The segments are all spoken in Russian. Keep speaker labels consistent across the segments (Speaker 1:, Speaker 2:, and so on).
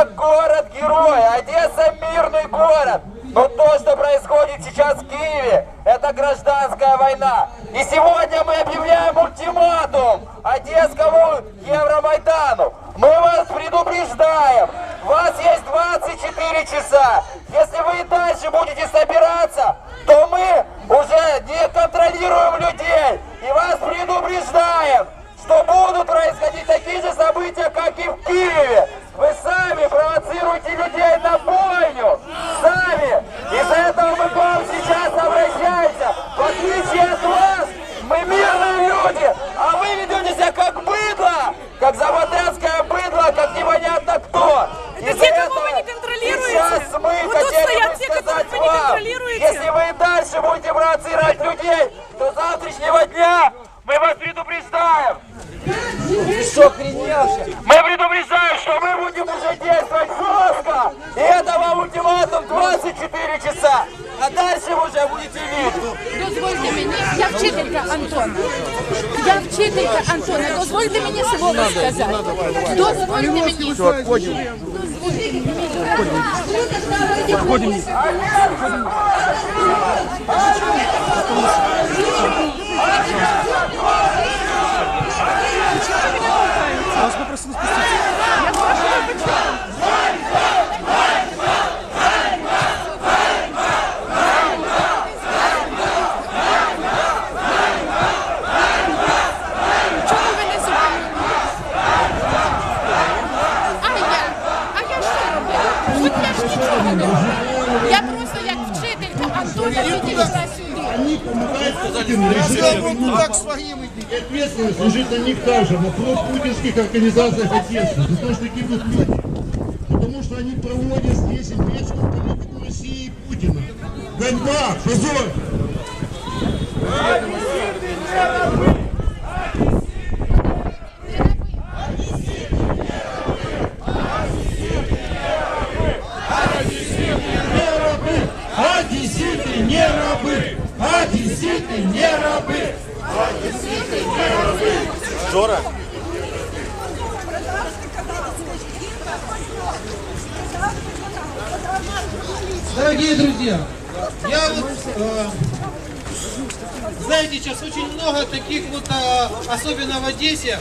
Speaker 1: Одесса город-герой, Одесса мирный город. Но то, что происходит сейчас в Киеве, это гражданская война. И сегодня мы объявляем ультиматум Одесскому Евромайдану. Мы вас предупреждаем, у вас есть 24 часа. Если вы и дальше будете собираться, то мы уже не контролируем людей. И вас предупреждаем, что будут происходить такие же события, как и в Киеве. Вы сами провоцируете людей на бойню. Сами. Из-за этого мы к вам сейчас обращаемся. В отличие от вас, мы мирные люди, а вы ведете себя как быдло, как замотанское быдло, как непонятно кто.
Speaker 2: Это
Speaker 1: Из-за
Speaker 2: те, кого
Speaker 1: этого
Speaker 2: вы не контролируете.
Speaker 1: Сейчас мы
Speaker 2: Вот тут
Speaker 1: хотели
Speaker 2: стоят
Speaker 1: бы
Speaker 2: те,
Speaker 1: сказать
Speaker 2: которых вы не
Speaker 1: вам,
Speaker 2: контролируете.
Speaker 1: если вы и дальше будете провоцировать людей, то с завтрашнего дня мы вас предупреждаем. Что охреневший? Мы предупреждаем, что мы будем уже действовать жестко. И это вам ультиматум 24 часа. А дальше вы уже будете видеть.
Speaker 3: Дозвольте мені, я вчителька Антона. Я вчителька Антона. Дозвольте мені слово сказати. Дозвольте мені.
Speaker 4: Вас попросили спуститися.
Speaker 3: робила? От я ж нічого не робила. Я просто як вчителька Антона підійшла сюди.
Speaker 5: Они помогают Путину решать И ответственность лежит на них также, на пропутинских организациях Одессы, за то, что гибнут люди. Потому что они проводят здесь имперскую политику России и Путина. Ганьба, позор! Одесситы не рабы! Одесситы не рабы!
Speaker 6: Дорогие друзья, я вот, э, знаете, сейчас очень много таких вот, э, особенно в Одессе,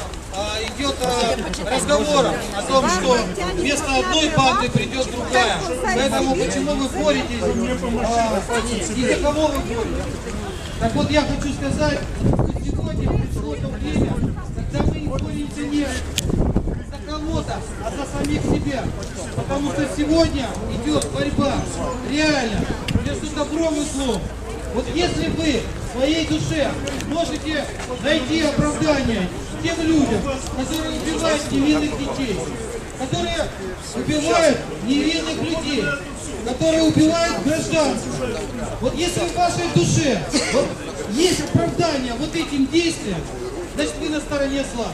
Speaker 6: идет э, разговоров о том, что вместо одной банды придет другая. Поэтому почему вы боретесь э, и за кого вы боретесь? Так вот я хочу сказать, что сегодня пришло то время, когда мы боремся не за кого-то, а за самих себя. Потому что сегодня идет борьба реально между добром и злом. Вот если вы в своей душе можете найти оправдание тем людям, которые убивают невинных детей, которые убивают невинных людей, которые убивают гражданских. Вот если в вашей душе вот есть оправдание вот этим действиям, значит вы на стороне зла.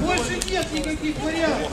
Speaker 6: Больше нет никаких вариантов.